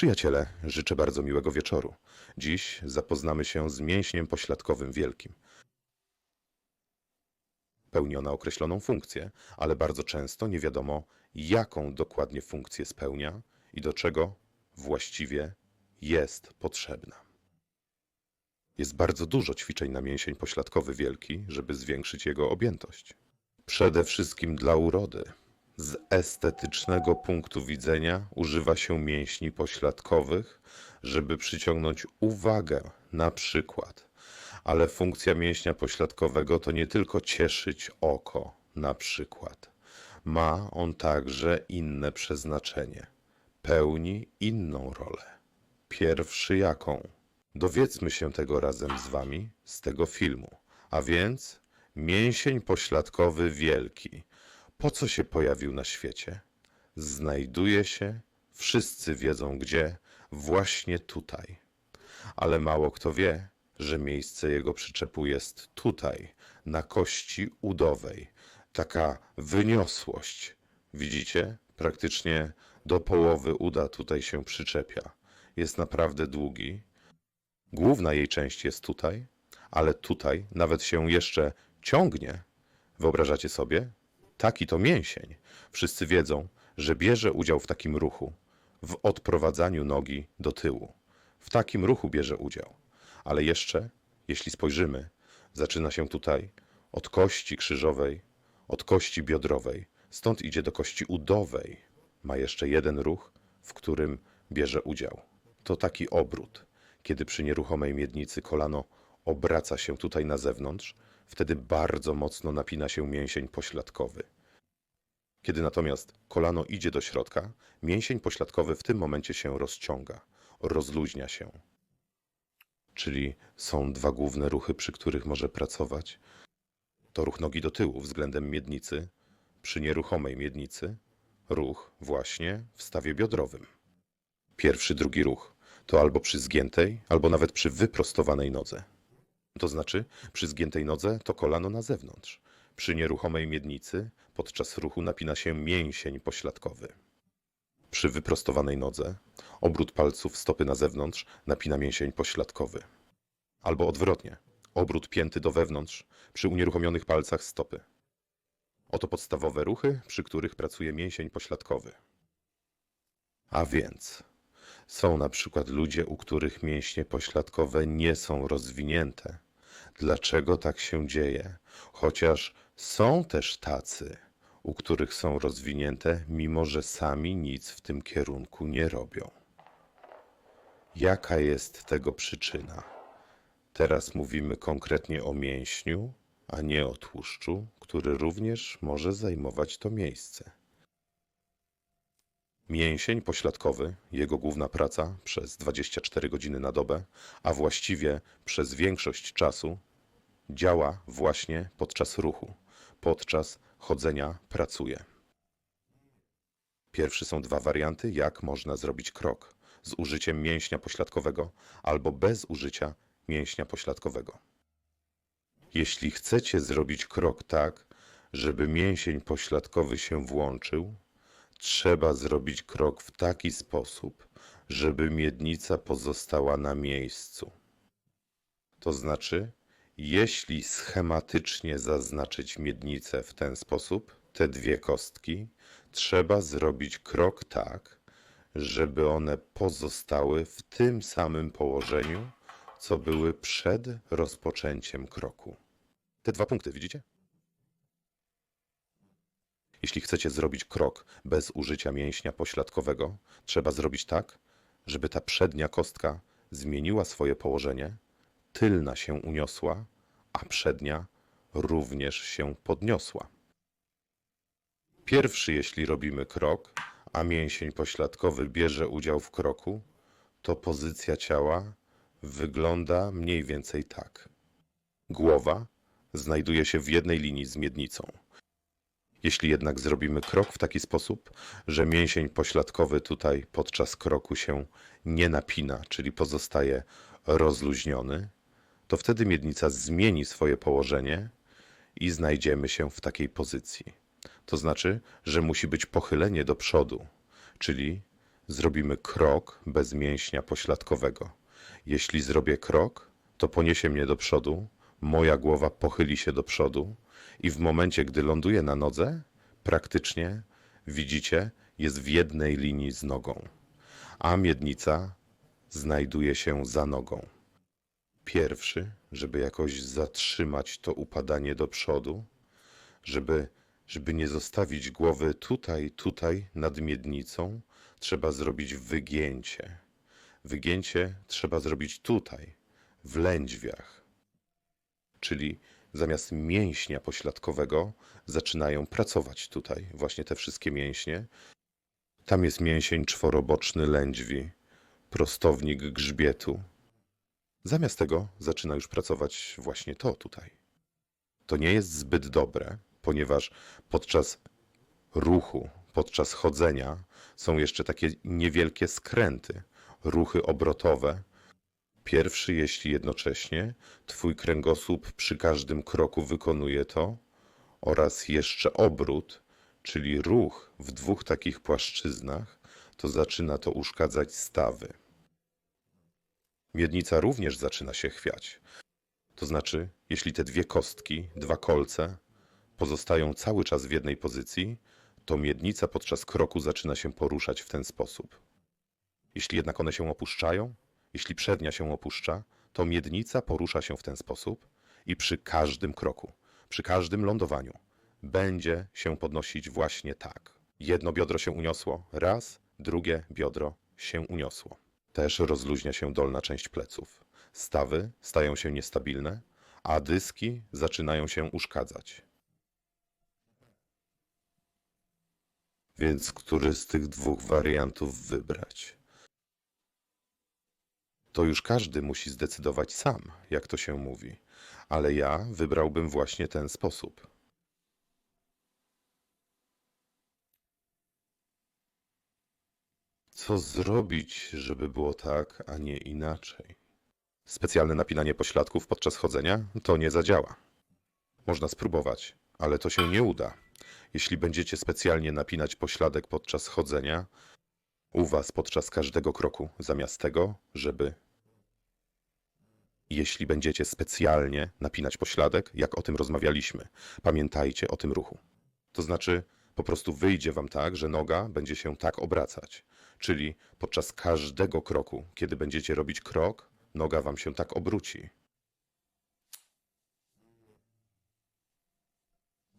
Przyjaciele, życzę bardzo miłego wieczoru. Dziś zapoznamy się z mięśniem pośladkowym wielkim. Pełni ona określoną funkcję, ale bardzo często nie wiadomo, jaką dokładnie funkcję spełnia i do czego właściwie jest potrzebna. Jest bardzo dużo ćwiczeń na mięsień pośladkowy wielki, żeby zwiększyć jego objętość. Przede wszystkim dla urody. Z estetycznego punktu widzenia używa się mięśni pośladkowych, żeby przyciągnąć uwagę na przykład. Ale funkcja mięśnia pośladkowego to nie tylko cieszyć oko na przykład. Ma on także inne przeznaczenie. Pełni inną rolę. Pierwszy jaką? Dowiedzmy się tego razem z Wami z tego filmu. A więc mięsień pośladkowy wielki. Po co się pojawił na świecie? Znajduje się, wszyscy wiedzą gdzie, właśnie tutaj. Ale mało kto wie, że miejsce jego przyczepu jest tutaj, na kości udowej. Taka wyniosłość. Widzicie? Praktycznie do połowy uda tutaj się przyczepia. Jest naprawdę długi. Główna jej część jest tutaj, ale tutaj nawet się jeszcze ciągnie. Wyobrażacie sobie? Taki to mięsień. Wszyscy wiedzą, że bierze udział w takim ruchu, w odprowadzaniu nogi do tyłu. W takim ruchu bierze udział. Ale jeszcze, jeśli spojrzymy, zaczyna się tutaj od kości krzyżowej, od kości biodrowej, stąd idzie do kości udowej. Ma jeszcze jeden ruch, w którym bierze udział. To taki obrót. Kiedy przy nieruchomej miednicy kolano obraca się tutaj na zewnątrz, wtedy bardzo mocno napina się mięsień pośladkowy. Kiedy natomiast kolano idzie do środka, mięsień pośladkowy w tym momencie się rozciąga, rozluźnia się. Czyli są dwa główne ruchy, przy których może pracować. To ruch nogi do tyłu względem miednicy, przy nieruchomej miednicy, ruch właśnie w stawie biodrowym. Pierwszy, drugi ruch to albo przy zgiętej, albo nawet przy wyprostowanej nodze. To znaczy, przy zgiętej nodze to kolano na zewnątrz. Przy nieruchomej miednicy podczas ruchu napina się mięsień pośladkowy. Przy wyprostowanej nodze obrót palców stopy na zewnątrz napina mięsień pośladkowy. Albo odwrotnie, obrót pięty do wewnątrz przy unieruchomionych palcach stopy. Oto podstawowe ruchy, przy których pracuje mięsień pośladkowy. A więc są na przykład ludzie, u których mięśnie pośladkowe nie są rozwinięte. Dlaczego tak się dzieje? Chociaż są też tacy, u których są rozwinięte, mimo że sami nic w tym kierunku nie robią. Jaka jest tego przyczyna? Teraz mówimy konkretnie o mięśniu, a nie o tłuszczu, który również może zajmować to miejsce. Mięsień pośladkowy, jego główna praca przez 24 godziny na dobę, a właściwie przez większość czasu, działa właśnie podczas ruchu, podczas chodzenia pracuje. Pierwszy są dwa warianty, jak można zrobić krok z użyciem mięśnia pośladkowego albo bez użycia mięśnia pośladkowego. Jeśli chcecie zrobić krok tak, żeby mięsień pośladkowy się włączył, trzeba zrobić krok w taki sposób, żeby miednica pozostała na miejscu. To znaczy, jeśli schematycznie zaznaczyć miednicę w ten sposób, te dwie kostki, trzeba zrobić krok tak, żeby one pozostały w tym samym położeniu, co były przed rozpoczęciem kroku. Te dwa punkty, widzicie? Jeśli chcecie zrobić krok bez użycia mięśnia pośladkowego, trzeba zrobić tak, żeby ta przednia kostka zmieniła swoje położenie, tylna się uniosła, a przednia również się podniosła. Pierwszy, jeśli robimy krok, a mięsień pośladkowy bierze udział w kroku, to pozycja ciała wygląda mniej więcej tak. Głowa znajduje się w jednej linii z miednicą. Jeśli jednak zrobimy krok w taki sposób, że mięsień pośladkowy tutaj podczas kroku się nie napina, czyli pozostaje rozluźniony, to wtedy miednica zmieni swoje położenie i znajdziemy się w takiej pozycji. To znaczy, że musi być pochylenie do przodu, czyli zrobimy krok bez mięśnia pośladkowego. Jeśli zrobię krok, to poniesie mnie do przodu, moja głowa pochyli się do przodu i w momencie, gdy ląduję na nodze, praktycznie, widzicie, jest w jednej linii z nogą, a miednica znajduje się za nogą. Pierwszy, żeby jakoś zatrzymać to upadanie do przodu, żeby, żeby nie zostawić głowy tutaj, tutaj nad miednicą, trzeba zrobić wygięcie. Wygięcie trzeba zrobić tutaj, w lędźwiach. Czyli zamiast mięśnia pośladkowego zaczynają pracować tutaj właśnie te wszystkie mięśnie. Tam jest mięsień czworoboczny lędźwi, prostownik grzbietu. Zamiast tego zaczyna już pracować właśnie to tutaj. To nie jest zbyt dobre, ponieważ podczas ruchu, podczas chodzenia są jeszcze takie niewielkie skręty, ruchy obrotowe. Pierwszy, jeśli jednocześnie Twój kręgosłup przy każdym kroku wykonuje to, oraz jeszcze obrót, czyli ruch w dwóch takich płaszczyznach, to zaczyna to uszkadzać stawy. Miednica również zaczyna się chwiać. To znaczy, jeśli te dwie kostki, dwa kolce pozostają cały czas w jednej pozycji, to miednica podczas kroku zaczyna się poruszać w ten sposób. Jeśli jednak one się opuszczają, jeśli przednia się opuszcza, to miednica porusza się w ten sposób i przy każdym kroku, przy każdym lądowaniu będzie się podnosić właśnie tak. Jedno biodro się uniosło, raz, drugie biodro się uniosło. Też rozluźnia się dolna część pleców. Stawy stają się niestabilne, a dyski zaczynają się uszkadzać. Więc który z tych dwóch wariantów wybrać? To już każdy musi zdecydować sam, jak to się mówi, ale ja wybrałbym właśnie ten sposób. Co zrobić, żeby było tak, a nie inaczej? Specjalne napinanie pośladków podczas chodzenia to nie zadziała. Można spróbować, ale to się nie uda. Jeśli będziecie specjalnie napinać pośladek podczas chodzenia, u was podczas każdego kroku, zamiast tego, żeby. Jeśli będziecie specjalnie napinać pośladek, jak o tym rozmawialiśmy, pamiętajcie o tym ruchu. To znaczy, po prostu wyjdzie wam tak, że noga będzie się tak obracać. Czyli podczas każdego kroku, kiedy będziecie robić krok, noga wam się tak obróci.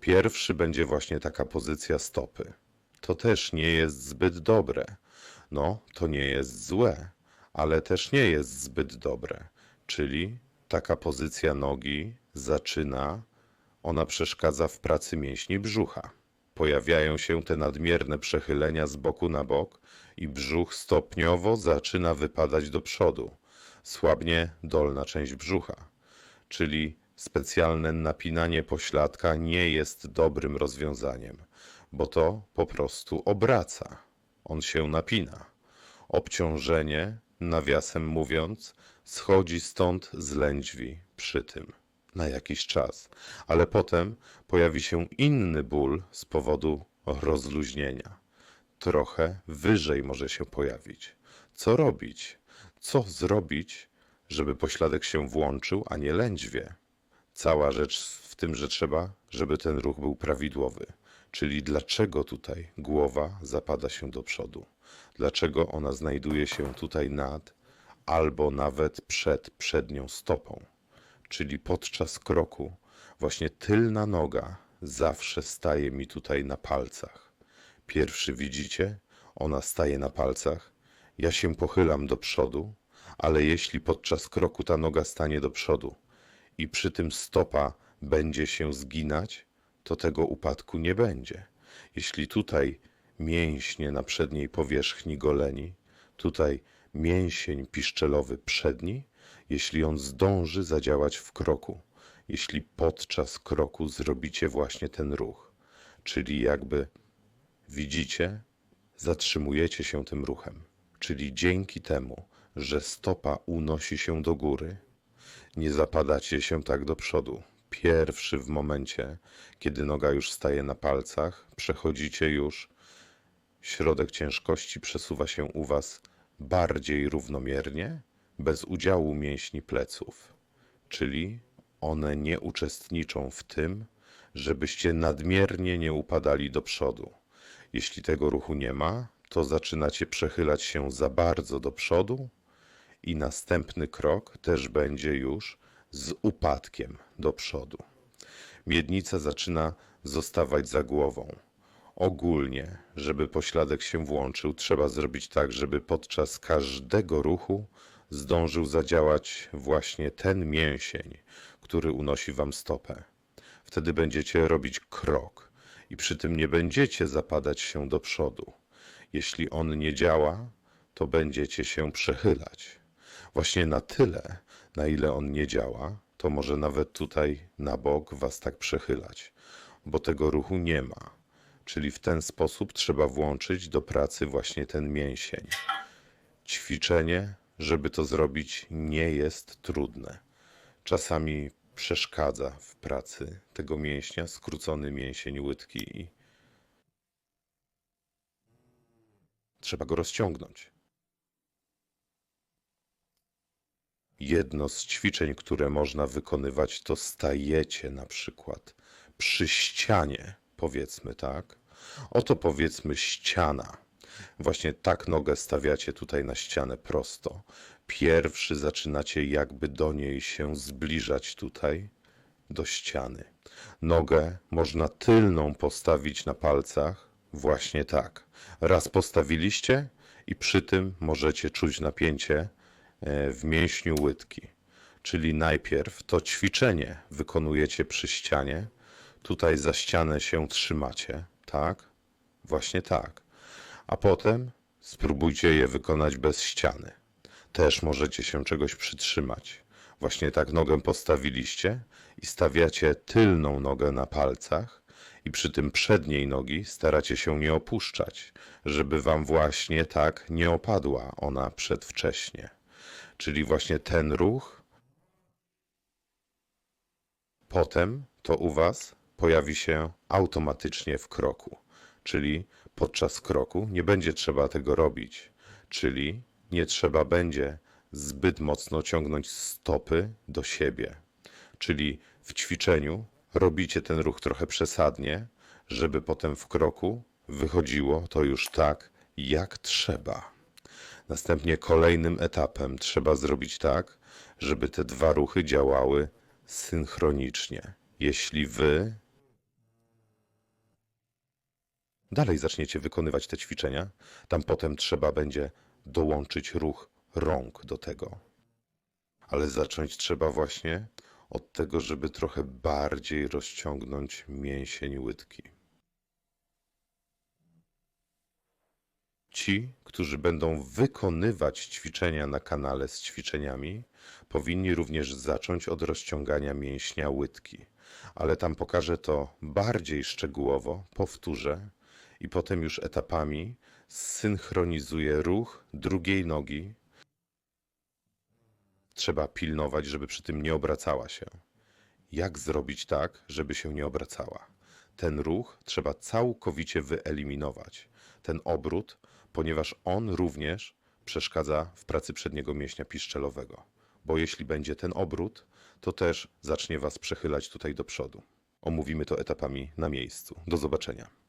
Pierwszy będzie właśnie taka pozycja stopy. To też nie jest zbyt dobre. No, to nie jest złe, ale też nie jest zbyt dobre. Czyli taka pozycja nogi zaczyna, ona przeszkadza w pracy mięśni brzucha. Pojawiają się te nadmierne przechylenia z boku na bok i brzuch stopniowo zaczyna wypadać do przodu. Słabnie dolna część brzucha, czyli specjalne napinanie pośladka nie jest dobrym rozwiązaniem, bo to po prostu obraca. On się napina. Obciążenie, nawiasem mówiąc, schodzi stąd z lędźwi przy tym na jakiś czas, ale potem pojawi się inny ból z powodu rozluźnienia. Trochę wyżej może się pojawić. Co robić? Co zrobić, żeby pośladek się włączył, a nie lędźwie? Cała rzecz w tym, że trzeba, żeby ten ruch był prawidłowy. Czyli dlaczego tutaj głowa zapada się do przodu? Dlaczego ona znajduje się tutaj nad albo nawet przed przednią stopą? Czyli podczas kroku właśnie tylna noga zawsze staje mi tutaj na palcach. Pierwszy widzicie, ona staje na palcach, ja się pochylam do przodu, ale jeśli podczas kroku ta noga stanie do przodu i przy tym stopa będzie się zginać, to tego upadku nie będzie. Jeśli tutaj mięśnie na przedniej powierzchni goleni, tutaj mięsień piszczelowy przedni, jeśli on zdąży zadziałać w kroku, jeśli podczas kroku zrobicie właśnie ten ruch, czyli jakby widzicie, zatrzymujecie się tym ruchem, czyli dzięki temu, że stopa unosi się do góry, nie zapadacie się tak do przodu. Pierwszy w momencie, kiedy noga już staje na palcach, przechodzicie już środek ciężkości przesuwa się u Was bardziej równomiernie, bez udziału mięśni pleców, czyli one nie uczestniczą w tym, żebyście nadmiernie nie upadali do przodu. Jeśli tego ruchu nie ma, to zaczynacie przechylać się za bardzo do przodu i następny krok też będzie już z upadkiem do przodu. Miednica zaczyna zostawać za głową. Ogólnie, żeby pośladek się włączył, trzeba zrobić tak, żeby podczas każdego ruchu zdążył zadziałać właśnie ten mięsień, który unosi wam stopę. Wtedy będziecie robić krok i przy tym nie będziecie zapadać się do przodu. Jeśli on nie działa, to będziecie się przechylać. Właśnie na tyle, na ile on nie działa, to może nawet tutaj na bok was tak przechylać, bo tego ruchu nie ma. Czyli w ten sposób trzeba włączyć do pracy właśnie ten mięsień. Ćwiczenie, żeby to zrobić, nie jest trudne. Czasami przeszkadza w pracy tego mięśnia skrócony mięsień łydki trzeba go rozciągnąć. Jedno z ćwiczeń, które można wykonywać, to stajecie na przykład przy ścianie, powiedzmy tak. Oto powiedzmy ściana. Właśnie tak nogę stawiacie tutaj na ścianę prosto. Pierwszy zaczynacie jakby do niej się zbliżać tutaj, do ściany. Nogę można tylną postawić na palcach, właśnie tak. Raz postawiliście i przy tym możecie czuć napięcie w mięśniu łydki. Czyli najpierw to ćwiczenie wykonujecie przy ścianie, tutaj za ścianę się trzymacie, tak? Właśnie tak. A potem spróbujcie je wykonać bez ściany. Też możecie się czegoś przytrzymać. Właśnie tak nogę postawiliście i stawiacie tylną nogę na palcach i przy tym przedniej nogi staracie się nie opuszczać, żeby wam właśnie tak nie opadła ona przedwcześnie. Czyli właśnie ten ruch potem to u was pojawi się automatycznie w kroku. Czyli podczas kroku nie będzie trzeba tego robić, czyli nie trzeba będzie zbyt mocno ciągnąć stopy do siebie. Czyli w ćwiczeniu robicie ten ruch trochę przesadnie, żeby potem w kroku wychodziło to już tak, jak trzeba. Następnie kolejnym etapem trzeba zrobić tak, żeby te dwa ruchy działały synchronicznie. Jeśli wy dalej zaczniecie wykonywać te ćwiczenia, tam potem trzeba będzie dołączyć ruch rąk do tego. Ale zacząć trzeba właśnie od tego, żeby trochę bardziej rozciągnąć mięsień łydki. Ci, którzy będą wykonywać ćwiczenia na kanale z ćwiczeniami, powinni również zacząć od rozciągania mięśnia łydki, ale tam pokażę to bardziej szczegółowo, powtórzę i potem już etapami synchronizuję ruch drugiej nogi. Trzeba pilnować, żeby przy tym nie obracała się. Jak zrobić tak, żeby się nie obracała? Ten ruch trzeba całkowicie wyeliminować. Ten obrót, ponieważ on również przeszkadza w pracy przedniego mięśnia piszczelowego. Bo jeśli będzie ten obrót, to też zacznie Was przechylać tutaj do przodu. Omówimy to etapami na miejscu. Do zobaczenia.